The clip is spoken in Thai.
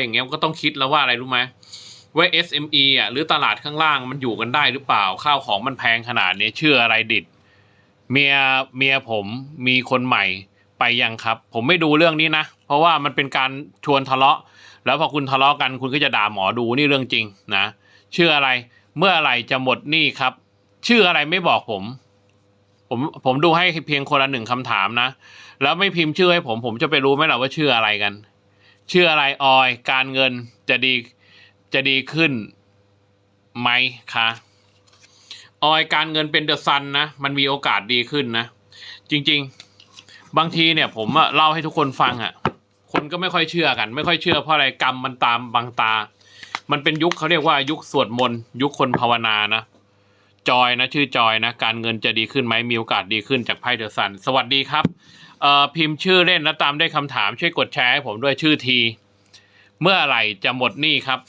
อย่างเงี้ยก็ต้องคิดแล้วว่าอะไรรู้ไหมว่า SME อะหรือตลาดข้างล่างมันอยู่กันได้หรือเปล่า ข้าวของมันแพงขนาดนี้เชื่ออะไรดิดเมียเมียผมมีคนใหม่ไปยังครับ ผมไม่ดูเรื่องนี้นะ เพราะว่ามันเป็นการชวนทะเลาะ แล้วพอคุณทะเลาะกันคุณก็จะด่าหมอดูนี่เรื่องจริงนะเชื่ออะไรเมื่อไหร่จะหมดหนี้ครับชื่ออะไรไม่บอกผม ผมผมดูให้เพียงคนละหนึ่งคำถามนะ แล้วไม่พิมพ์ชื่อให้ผม ผมจะไปรู้ไหมล่ะว่าชื่ออะไรกัน ชื่ออะไรออย การเงินจะดีจะดีขึ้นไหมคะออยการเงินเป็นเดอะซันนะ มันมีโอกาสดีขึ้นนะ จริง ๆ บางทีเนี่ย ผมอะเล่าให้ทุกคนฟังอะคนก็ไม่ค่อยเชื่อกัน ไม่ค่อยเชื่อเพราะอะไรกรรมมันตามบังตา มันเป็นยุคเขาเรียกว่ายุคสวดมนต์ยุคคนภาวนานะจอยนะ ชื่อจอยนะ การเงินจะดีขึ้นไหมมีโอกาสดีขึ้นจากไพ่เดอะซัน สวัสดีครับ พิมพ์ชื่อเล่นแล้วตามด้วยคำถามช่วยกดแชร์ให้ผมด้วยชื่อที เมื่อไหร่จะหมดหนี้ครับ